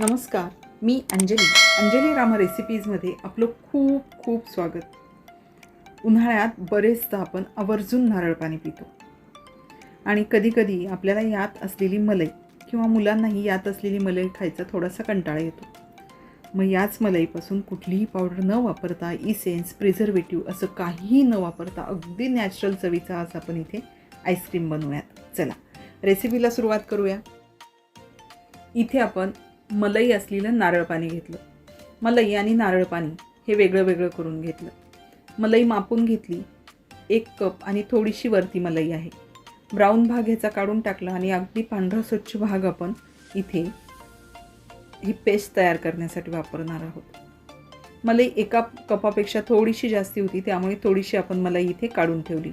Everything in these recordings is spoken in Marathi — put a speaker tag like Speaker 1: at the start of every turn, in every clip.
Speaker 1: नमस्कार मी अंजली. अंजली रामा रेसिपीजमध्ये आपलं खूप खूप स्वागत. उन्हाळ्यात बरेचदा आपण आवर्जून नारळ पाणी पितो. आणि कधीकधी आपल्याला यात असलेली मलई किंवा मुलांनाही यात असलेली मलई खायचा थोडासा कंटाळा येतो. मग याच मलईपासून कुठलीही पावडर न वापरता इसेन्स प्रिझर्वेटिव्ह असं काहीही न वापरता अगदी नॅचरल चवीचा आज आपण इथे आईस्क्रीम बनवूयात. चला रेसिपीला सुरुवात करूया. इथे आपण मलई असलेलं नारळ पाणी घेतलं. मलई आणि नारळ पाणी हे वेगळं वेगळं करून घेतलं. मलई मापून घेतली. एक कप आणि थोडीशी वरती मलई आहे. ब्राऊन भाग ह्याचा काढून टाकला आणि अगदी पांढरा स्वच्छ भाग आपण इथे ही पेस्ट तयार करण्यासाठी वापरणार आहोत. मलई एका कपापेक्षा थोडीशी जास्ती होती त्यामुळे थोडीशी आपण मलई इथे काढून ठेवली.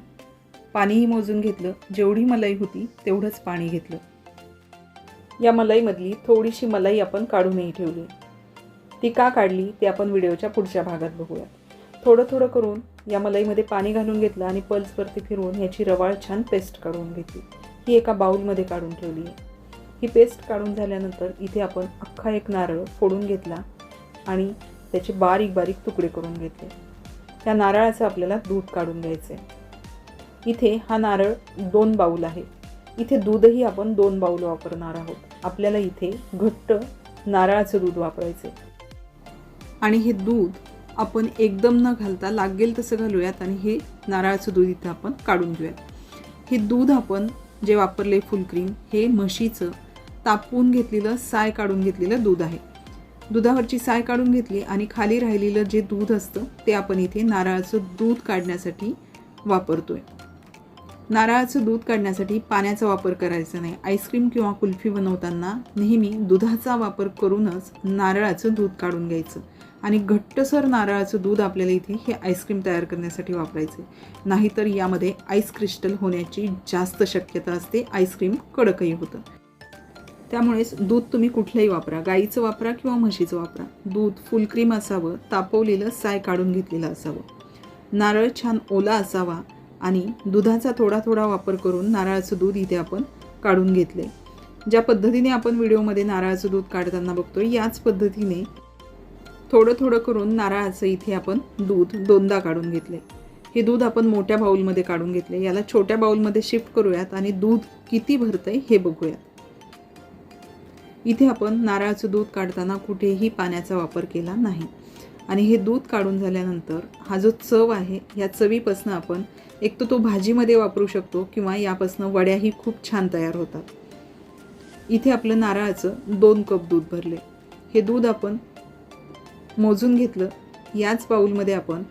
Speaker 1: पाणीही मोजून घेतलं. जेवढी मलई होती तेवढंच पाणी घेतलं. या मलईमधली थोडीशी मलाई आपण काढूनही ठेवली. ती का काढली ते आपण व्हिडिओच्या पुढच्या भागात बघूया थोडं थोडं करून या मलईमध्ये पाणी घालून घेतलं आणि पल्सवरती फिरवून ह्याची रवाळ छान पेस्ट काढून घेतली. ही एका बाऊलमध्ये काढून ठेवली. आहे ही पेस्ट काढून झाल्यानंतर इथे आपण अख्खा एक नारळ फोडून घेतला आणि त्याचे बारीक बारीक तुकडे करून घेतले. त्या नारळाचं आपल्याला दूध काढून घ्यायचं आहे इथे हा नारळ दोन बाऊल आहे. इथे दूधही आपण दोन बाऊल वापरणार आहोत. आपल्याला इथे घट्ट नारळाचं दूध वापरायचं आणि हे दूध आपण एकदम न घालता लागेल तसं घालूयात आणि हे नारळाचं दूध इथं आपण काढून घेऊयात. हे दूध आपण जे वापरले फुल क्रीम हे म्हशीचं तापवून घेतलेलं साय काढून घेतलेलं दूध आहे. दुधावरची साय काढून घेतली आणि खाली राहिलेलं जे दूध असतं ते आपण इथे नारळाचं दूध काढण्यासाठी वापरतोय. नारळाचं दूध काढण्यासाठी पाण्याचा वापर करायचा नाही. आईस्क्रीम किंवा कुल्फी बनवताना नेहमी दुधाचा वापर करूनच नारळाचं दूध काढून घ्यायचं. आणि घट्टसर नारळाचं दूध आपल्याला इथे हे आईस्क्रीम तयार करण्यासाठी वापरायचे नाहीतर यामध्ये आईस क्रिस्टल होण्याची जास्त शक्यता असते. आईस्क्रीम कडकही होतं. त्यामुळेच दूध तुम्ही कुठलंही वापरा. गाईचं वापरा किंवा म्हशीचं वापरा. दूध फुल क्रीम असावं तापवलेलं साय काढून घेतलेलं असावं. नारळ छान ओला असावा. आणि दुधाचा थोडा थोडा वापर करून नारळाचं दूध इथे आपण काढून घेतले ज्या पद्धतीने आपण व्हिडिओमध्ये नारळाचं दूध काढताना बघतोय याच पद्धतीने थोडं थोडं करून नारळाचं इथे आपण दूध दोनदा काढून घेतले हे दूध आपण मोठ्या बाऊलमध्ये काढून घेतले याला छोट्या बाऊलमध्ये शिफ्ट करूयात आणि दूध किती भरतंय हे बघूयात. इथे आपण नारळाचं दूध काढताना कुठेही पाण्याचा वापर केला नाही. आणि हे दूध काढून झाल्यानंतर हा जो चव आहे ह्या चवीपासनं आपण एक तर तो भाजीमध्ये वापरू शकतो किंवा यापासनं वड्याही खूप छान तयार होतात. इथे आपलं नारळाचं दोन कप दूध भरले. हे दूध आपण मोजून घेतलं. याच बाऊलमध्ये आपण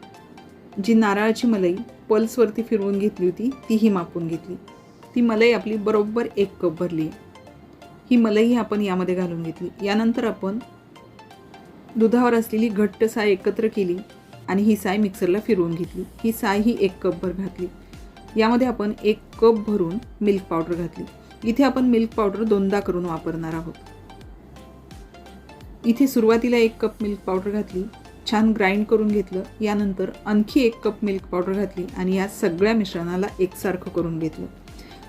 Speaker 1: जी नारळाची मलाई पल्सवरती फिरवून घेतली होती तीही मापून घेतली. ती मलाई आपली बरोबर एक कप भरली. ही मलई आपण यामध्ये घालून घेतली. यानंतर आपण दुधावर असलेली घट्ट साय एकत्र केली आणि ही साय मिक्सरला फिरवून घेतली. ही साय ही एक कपभर घातली. यामध्ये आपण एक कप भरून मिल्क पावडर घातली. इथे आपण मिल्क पावडर दोनदा करून वापरणार आहोत. इथे सुरुवातीला एक कप मिल्क पावडर घातली. छान ग्राइंड करून घेतलं. यानंतर आणखी एक कप मिल्क पावडर घातली आणि या सगळ्या मिश्रणाला एकसारखं करून घेतलं.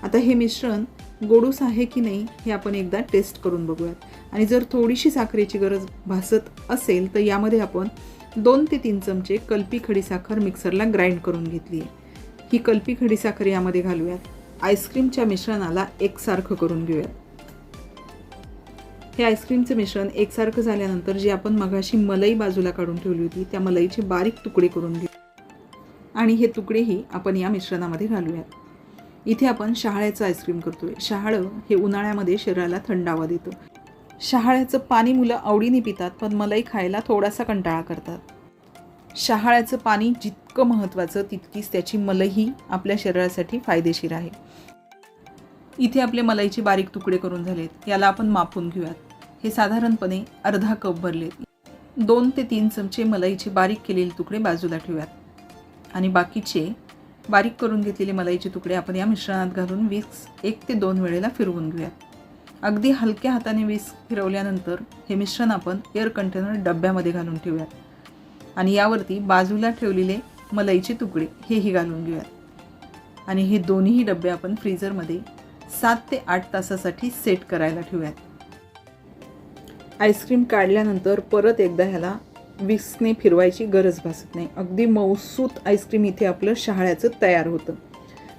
Speaker 1: आता हे मिश्रण गोडूस आहे की नाही हे आपण एकदा टेस्ट करून बघूयात. आणि जर थोडीशी साखरेची गरज भासत असेल तर यामध्ये आपण दोन ते तीन चमचे कल्पी खडीसाखर मिक्सरला ग्राइंड करून घेतली आहे. ही कल्पी खडीसाखर यामध्ये घालूयात. आईस्क्रीमच्या मिश्रणाला एकसारखं करून घेऊयात. हे आईस्क्रीमचं मिश्रण एकसारखं झाल्यानंतर जी आपण मगाशी मलाई बाजूला काढून ठेवली होती त्या मलईचे बारीक तुकडे करून घेऊ. आणि हे तुकडेही आपण या मिश्रणामध्ये घालूयात. इथे आपण शहाळ्याचं आईस्क्रीम करतोय. शहाळं हे उन्हाळ्यामध्ये शरीराला थंडावा देतं. शहाळ्याचं पाणी मुलं आवडीने पितात पण मलाई खायला थोडासा कंटाळा करतात. शहाळ्याचं पाणी जितकं महत्त्वाचं तितकीच त्याची मलईही आपल्या शरीरासाठी फायदेशीर आहे. इथे आपले मलाईचे बारीक तुकडे करून झालेत. याला आपण मापून घेऊयात. हे साधारणपणे अर्धा कप भरलेत. दोन ते तीन चमचे मलाईचे बारीक केलेले तुकडे बाजूला ठेवूयात. आणि बाकीचे बारीक करून घेतलेले मलाईचे तुकडे आपण या मिश्रणात घालून वीस एक ते दोन वेळेला फिरवून घेऊयात अगदी हलक्या हाताने वीस फिरवल्यानंतर हे मिश्रण आपण एअर कंटेनर डब्यामध्ये घालून ठेवूयात. आणि यावरती बाजूला ठेवलेले मलईचे तुकडे हेही घालून घेऊयात. आणि हे दोन्ही डबे आपण फ्रीजरमध्ये सात ते आठ तासासाठी सेट करायला ठेवूयात. आईस्क्रीम काढल्यानंतर परत एकदा ह्याला विस्कने फिरवायची गरज भासत नाही. अगदी मौसूत आईस्क्रीम इथे आपलं शहाळ्याचं तयार होतं.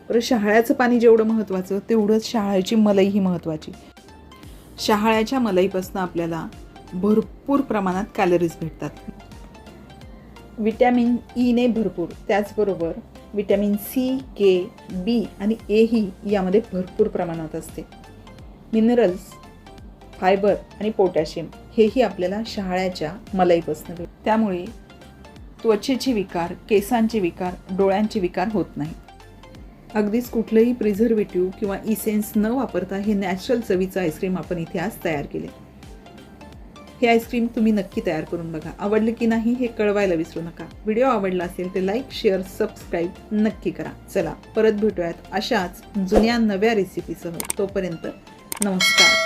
Speaker 1: बरं शहाळ्याचं पाणी जेवढं महत्त्वाचं तेवढंच शहाळ्याची मलईही महत्त्वाची शहाळ्याच्या मलईपासून आपल्याला भरपूर प्रमाणात कॅलरीज भेटतात. विटॅमिन ईने e भरपूर त्याचबरोबर विटॅमिन सी के बी आणि ए ही यामध्ये भरपूर प्रमाणात असते. मिनरल्स फायबर आणि पोटॅशियम हेही आपल्याला शहाळ्याच्या मलईपासून भेट त्यामुळे त्वचेचे विकार केसांचे विकार डोळ्यांचे विकार होत नाही. अगदीच कुठलंही प्रिझर्वेटिव्ह किंवा इसेन्स न वापरता हे नॅचरल चवीचं आईस्क्रीम आपण इथे आज तयार केले हे आईस्क्रीम तुम्ही नक्की तयार करून बघा. आवडलं की नाही हे कळवायला विसरू नका. व्हिडिओ आवडला असेल तर लाईक शेअर सबस्क्राईब नक्की करा. चला परत भेटूयात अशाच जुन्या नव्या रेसिपीसह तोपर्यंत नमस्कार.